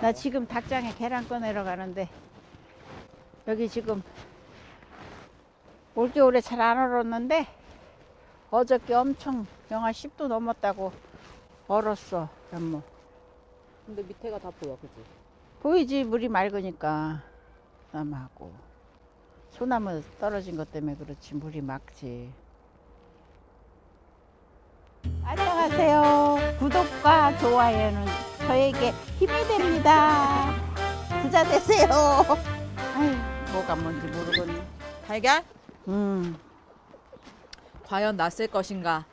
나 지금 닭장에 계란 꺼내러 가는데 여기 지금 올겨울에 잘 안 얼었는데 어저께 엄청 영하 10도 넘었다고 얼었어 연못. 근데 밑에가 다 보여, 그지? 보이지? 물이 맑으니까. 소나무하고. 소나무 떨어진 것 때문에 그렇지 물이 맑지. 안녕하세요. 구독과 좋아요는 저에게 힘이 됩니다 부자 되세요 아이 뭐가 뭔지 모르겠네 달걀? 음. 과연 났을 것인가?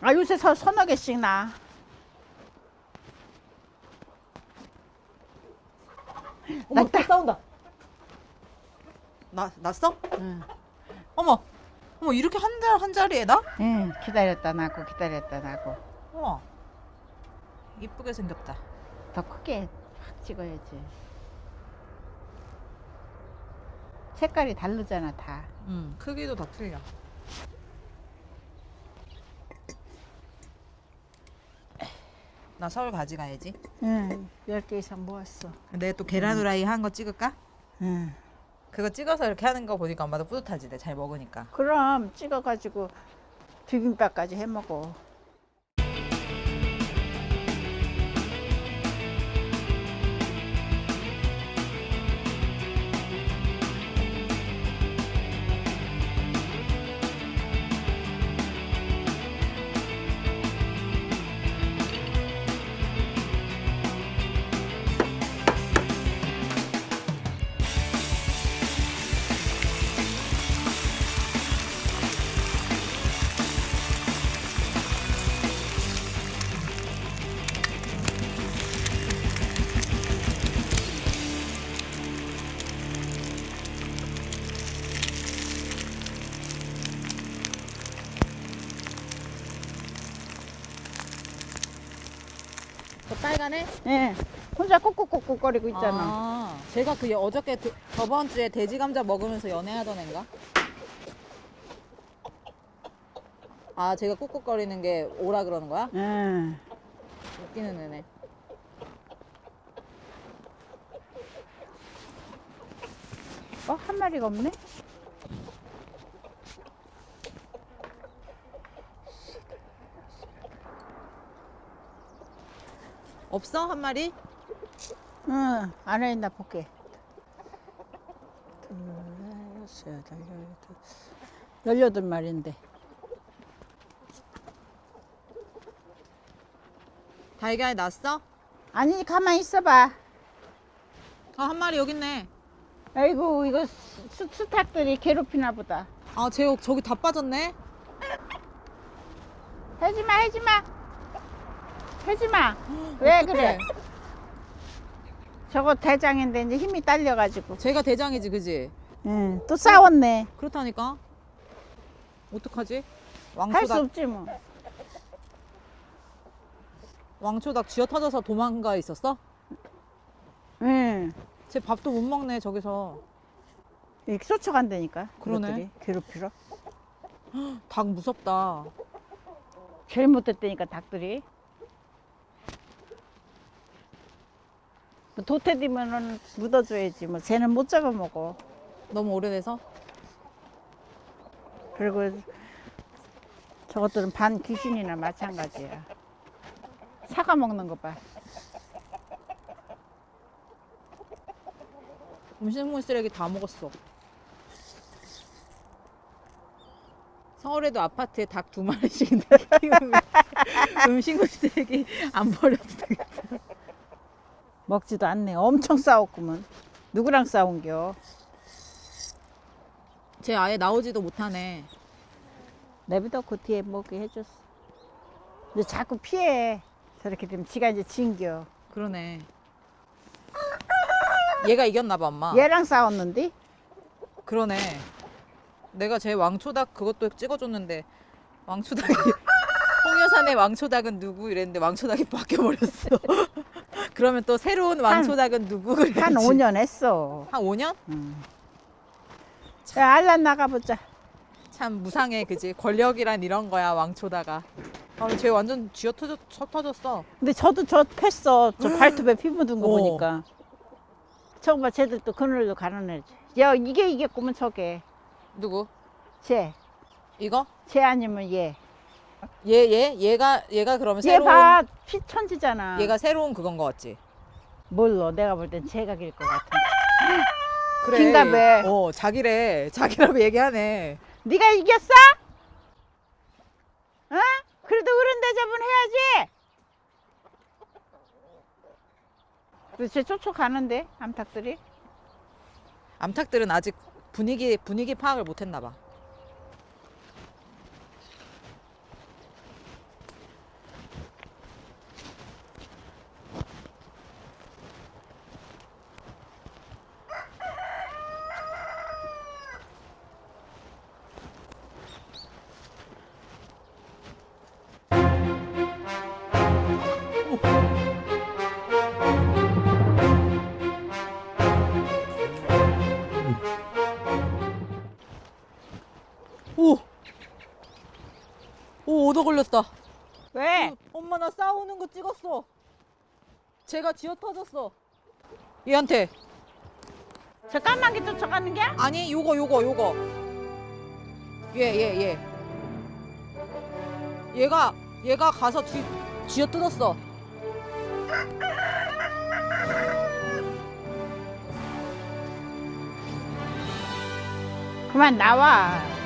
아 요새 서, 서너 개씩 나 어머. 또 싸운다. 나, 났어? 응. 어머, 어머, 이렇게 한 달, 한 자리에 나? 응, 기다렸다 나고 기다렸다 나고 어머, 이쁘게 생겼다. 더 크게 확 찍어야지. 색깔이 다르잖아 다. 음, 크기도 다 틀려. 나 서울 가져가야지. 응, 열개 이상 모았어. 내가 또 계란 후라이 한 거 찍을까? 응. 그거 찍어서 이렇게 하는 거 보니까 엄마도 뿌듯하지. 내잘 먹으니까. 그럼 찍어가지고 비빔밥까지 해 먹어. 빨간애? 예. 혼자 꾹꾹꾹꾹거리고 있잖아. 아, 제가 그 어저께 그- 저번 주에 돼지 감자 먹으면서 연애하던 애인가? 아, 제가 꾹꾹거리는 게 오라 그러는 거야? 응. 웃기는 애네. 어, 한 마리가 없네? 없어? 한 마리? 응, 안에 있나 볼게. 둘, 넷, 열여덟. 열여덟 마리인데. 달걀 났어? 아니, 가만히 있어봐. 아, 한 마리 여기 있네. 아이고, 이거 수, 수탉들이 괴롭히나 보다. 아, 쟤 저기 다 빠졌네? 하지마, 하지마. 하지마. 왜 그래? 저거 대장인데 이제 힘이 딸려가지고. 쟤가 대장이지, 그지? 응, 또 싸웠네. 그렇다니까? 어떡하지? 할 수 왕초닭, 없지 뭐. 왕초닭 쥐어 터져서 도망가 있었어? 응. 쟤 밥도 못 먹네, 저기서. 이렇게 쫓아간다니까. 그러네. 괴롭히러. 닭 무섭다. 제일 못됐다니까 닭들이. 뭐 도태되면은 묻어줘야지 뭐 쟤는 못 잡아먹어. 너무 오래돼서? 그리고 저것들은 반 귀신이나 마찬가지야. 사과 먹는 거 봐. 음식물 쓰레기 다 먹었어. 서울에도 아파트에 닭 두 마리씩 키우면 음식물 쓰레기 안 버려도 되겠다. 먹지도 않네. 엄청 싸웠구먼. 누구랑 싸운겨? 쟤 아예 나오지도 못하네. 내비도 그 뒤에 먹게 해줬어. 근데 자꾸 피해. 저렇게 되면 지가 이제 징겨. 그러네. 얘가 이겼나 봐, 엄마. 얘랑 싸웠는데? 그러네. 내가 제 왕초닭 그것도 찍어줬는데 왕초닭이 홍여산의 왕초닭은 누구 이랬는데 왕초닭이 바뀌어버렸어. 그러면 또 새로운 왕초닭은 누구 그래야지. 한 5년 했어. 한 5년? 음. 야, 알란 나가보자. 참 무상해 그지 권력이란 이런 거야 왕초다가 아니 쟤 완전 쥐어 터졌 쳐 터졌어. 근데 저도 저 팼어. 저 발톱에 피 묻은 거 어. 보니까. 봐, 쟤들 또 그늘도 가려내지. 야, 이게 이겠구먼 저게. 누구? 쟤. 이거? 쟤 아니면 얘. 얘 얘 얘가 얘가 그러면 얘 새로운 봐, 피 천지잖아. 얘가 새로운 그건 거 같지? 뭘로? 내가 볼땐길것 같은데. 그래. 긴가 봐. 어 자기래 자기라고 얘기하네. 네가 이겼어? 어? 그래도 어른 대접은 해야지. 도대체 쫓아가는데 암탉들이? 암탉들은 아직 분위기 분위기 파악을 못 했나 봐. 오. 오 얻어 걸렸다. 왜? 엄마 나 싸우는 거 찍었어. 제가 쥐어 터졌어. 얘한테 저 까마귀 쫓아가는 게? 아니 요거 요거 요거. 얘 얘 얘. 얘가 얘가 가서 쥐 쥐어 뜯었어. 그만 나와.